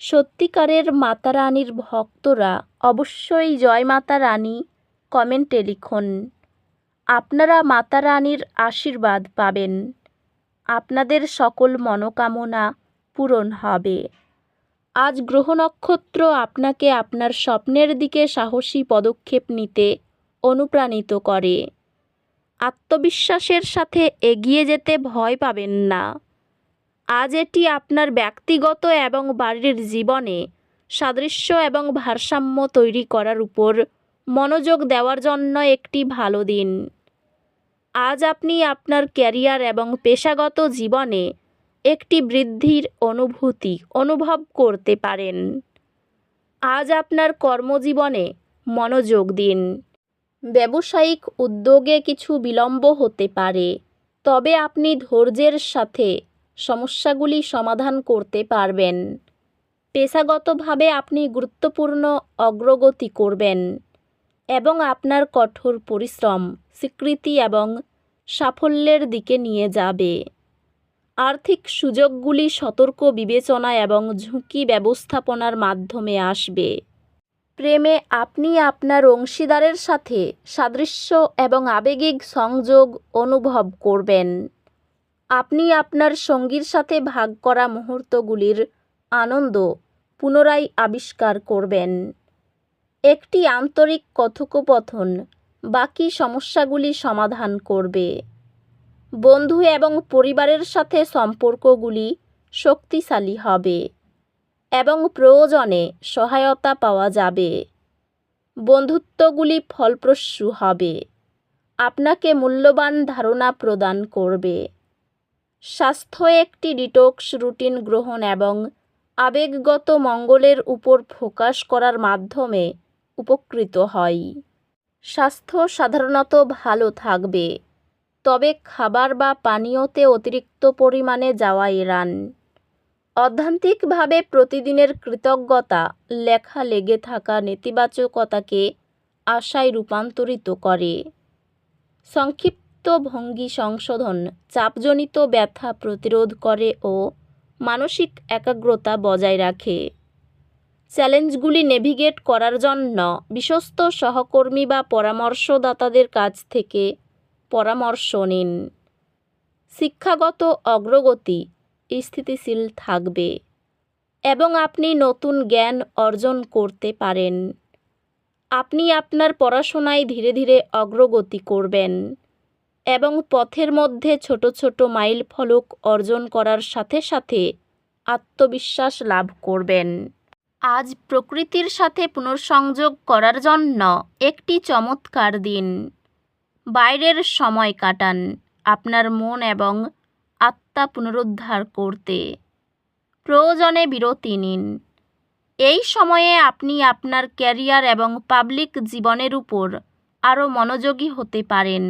সত্যিকারের মাতা রানীর ভক্তরা অবশ্যই জয় মাতা রানী কমেন্টে লিখুন। আপনারা মাতা রানীর আশীর্বাদ পাবেন। আপনাদের সকল মনোকামনা পূরণ হবে। আজ গ্রহ নক্ষত্র আপনাকে আপনার স্বপ্নের দিকে সাহসী পদক্ষেপ নিতে অনুপ্রাণিত করে। আত্মবিশ্বাসের সাথে এগিয়ে যেতে ভয় পাবেন না। আজ এটি আপনার ব্যক্তিগত এবং বাড়ির জীবনে সাদৃশ্য এবং ভারসাম্য তৈরি করার উপর মনোযোগ দেওয়ার জন্য একটি ভালো দিন। আজ আপনি আপনার ক্যারিয়ার এবং পেশাগত জীবনে একটি বৃদ্ধির অনুভূতি অনুভব করতে পারেন। আজ আপনার কর্মজীবনে মনোযোগ দিন। ব্যবসায়িক উদ্যোগে কিছু বিলম্ব হতে পারে, তবে আপনি ধৈর্যের সাথে সমস্যাগুলি সমাধান করতে পারবেন। পেশাগতভাবে আপনি গুরুত্বপূর্ণ অগ্রগতি করবেন এবং আপনার কঠোর পরিশ্রম, স্বীকৃতি এবং সাফল্যের দিকে নিয়ে যাবে। আর্থিক সুযোগগুলি সতর্ক বিবেচনা এবং ঝুঁকি ব্যবস্থাপনার মাধ্যমে আসবে। প্রেমে আপনি আপনার অংশীদারের সাথে সাদৃশ্য এবং আবেগিক সংযোগ অনুভব করবেন। আপনি আপনার সঙ্গীর সাথে ভাগ করা মুহূর্তগুলির আনন্দ পুনরায় আবিষ্কার করবেন। একটি আন্তরিক কথোপকথন বাকি সমস্যাগুলি সমাধান করবে। বন্ধু এবং পরিবারের সাথে সম্পর্কগুলি শক্তিশালী হবে এবং প্রয়োজনে সহায়তা পাওয়া যাবে। বন্ধুত্বগুলি ফলপ্রসূ হবে। আপনাকে মূল্যবান ধারণা প্রদান করবে। স্বাস্থ্য একটি ডিটক্স রুটিন গ্রহণ এবং আবেগগত মঙ্গলের উপর ফোকাস করার মাধ্যমে উপকৃত হয়। স্বাস্থ্য সাধারণত ভালো থাকবে, তবে খাবার বা পানীয়তে অতিরিক্ত পরিমাণে যাওয়া এড়ান। অধ্যান্তিকভাবে প্রতিদিনের কৃতজ্ঞতা, লেখা লেগে থাকা নেতিবাচকতাকে আশায় রূপান্তরিত করে। সংক্ষিপ্ত ভঙ্গি সংশোধন চাপজনিত ব্যথা প্রতিরোধ করে ও মানসিক একাগ্রতা বজায় রাখে। চ্যালেঞ্জগুলি নেভিগেট করার জন্য বিশ্বস্ত সহকর্মী বা পরামর্শদাতাদের কাছ থেকে পরামর্শ নিন। শিক্ষাগত অগ্রগতি স্থিতিশীল থাকবে এবং আপনি নতুন জ্ঞান অর্জন করতে পারেন। আপনি আপনার পড়াশোনায় ধীরে ধীরে অগ্রগতি করবেন। এবং পথের মধ্যে ছোট ছোট মাইল ফলক অর্জন করার সাথে সাথে আত্মবিশ্বাস লাভ করবেন। আজ প্রকৃতির সাথে পুনর্সংযোগ করার জন্য একটি চমৎকার দিন। বাইরের সময় কাটান আপনার মন এবং আত্মা পুনরুদ্ধার করতে। প্রয়োজনে বিরতি নিন। এই সময়ে আপনি আপনার ক্যারিয়ার এবং পাবলিক জীবনের উপর আরও মনোযোগী হতে পারেন।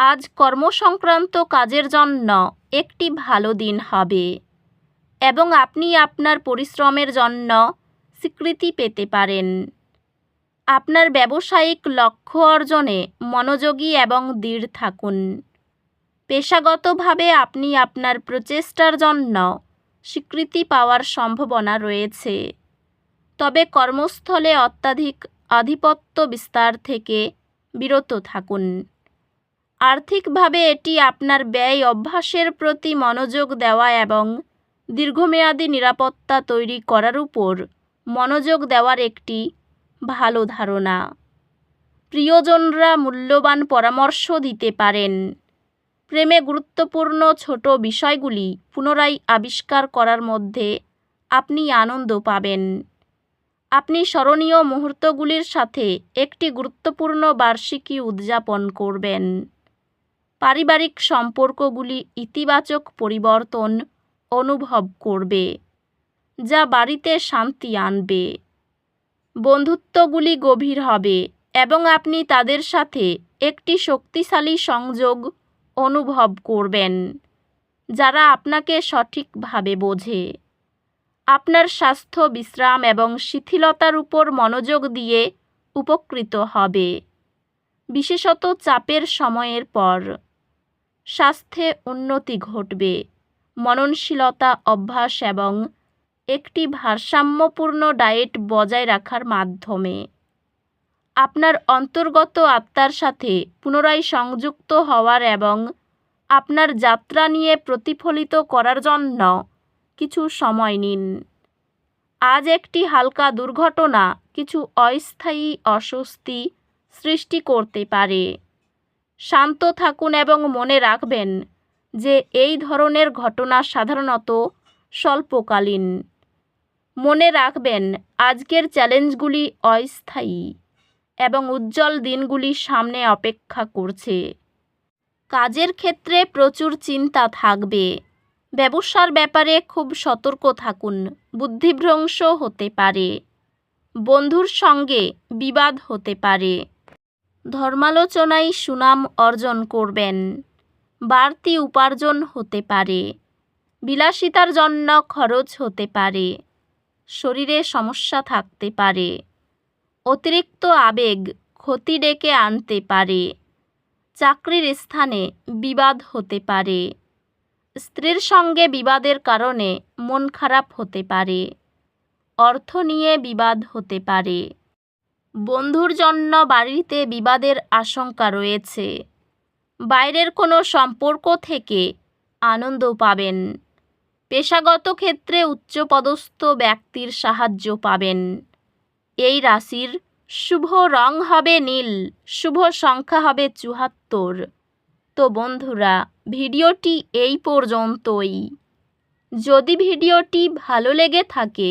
আজ কর্মসংক্রান্ত কাজের জন্য একটি ভালো দিন হবে এবং আপনি আপনার পরিশ্রমের জন্য স্বীকৃতি পেতে পারেন। আপনার ব্যবসায়িক লক্ষ্য অর্জনে মনোযোগী এবং দৃঢ় থাকুন। পেশাগতভাবে আপনি আপনার প্রচেষ্টার জন্য স্বীকৃতি পাওয়ার সম্ভাবনা রয়েছে। তবে কর্মস্থলে অত্যাধিক আধিপত্য বিস্তার থেকে বিরত থাকুন। আর্থিকভাবে এটি আপনার ব্যয় অভ্যাসের প্রতি মনোযোগ দেওয়া এবং দীর্ঘমেয়াদী নিরাপত্তা তৈরি করার উপর মনোযোগ দেওয়ার একটি ভালো ধারণা। প্রিয়জনরা মূল্যবান পরামর্শ দিতে পারেন। প্রেমে গুরুত্বপূর্ণ ছোট বিষয়গুলি পুনরায় আবিষ্কার করার মধ্যে আপনি আনন্দ পাবেন। আপনি স্মরণীয় মুহূর্তগুলির সাথে একটি গুরুত্বপূর্ণ বার্ষিকী উদযাপন করবেন। পারিবারিক সম্পর্কগুলি ইতিবাচক পরিবর্তন অনুভব করবে, যা বাড়িতে শান্তি আনবে। বন্ধুত্বগুলি গভীর হবে এবং আপনি তাদের সাথে একটি শক্তিশালী সংযোগ অনুভব করবেন, যারা আপনাকে সঠিকভাবে বোঝে। আপনার স্বাস্থ্য, বিশ্রাম এবং শিথিলতার উপর মনোযোগ দিয়ে উপকৃত হবে, বিশেষত চাপের সময়ের পর। স্বাস্থ্যে উন্নতি ঘটবে। মননশীলতা, অভ্যাস এবং একটি ভারসাম্যপূর্ণ ডায়েট বজায় রাখার মাধ্যমে। আপনার অন্তর্গত আত্মার সাথে পুনরায় সংযুক্ত হওয়ার এবং আপনার যাত্রা নিয়ে প্রতিফলিত করার জন্য কিছু সময় নিন। আজ একটি হালকা দুর্ঘটনা কিছু অস্থায়ী অস্বস্তি সৃষ্টি করতে পারে। শান্ত থাকুন এবং মনে রাখবেন যে এই ধরনের ঘটনা সাধারণত স্বল্পকালীন। মনে রাখবেন, আজকের চ্যালেঞ্জগুলি অস্থায়ী এবং উজ্জ্বল দিনগুলি সামনে অপেক্ষা করছে। কাজের ক্ষেত্রে প্রচুর চিন্তা থাকবে। ব্যবসার ব্যাপারে খুব সতর্ক থাকুন, বুদ্ধিভ্রংশ হতে পারে। বন্ধুর সঙ্গে বিবাদ হতে পারে। ধর্মালোচনায় সুনাম অর্জন করবেন। বাড়তি উপার্জন হতে পারে। বিলাসিতার জন্য খরচ হতে পারে। শরীরে সমস্যা থাকতে পারে। অতিরিক্ত আবেগ ক্ষতি ডেকে আনতে পারে। চাকরির স্থানে বিবাদ হতে পারে। স্ত্রীর সঙ্গে বিবাদের কারণে মন খারাপ হতে পারে। অর্থ নিয়ে বিবাদ হতে পারে। বন্ধুর জন্য বাড়িতে বিবাদের আশঙ্কা রয়েছে। বাইরের কোনো সম্পর্ক থেকে আনন্দ পাবেন। পেশাগত ক্ষেত্রে উচ্চপদস্থ ব্যক্তির সাহায্য পাবেন। এই রাশির শুভ রং হবে নীল, শুভ সংখ্যা হবে চুহাত্তর তো বন্ধুরা, ভিডিওটি এই পর্যন্তই। যদি ভিডিওটি ভালো লেগে থাকে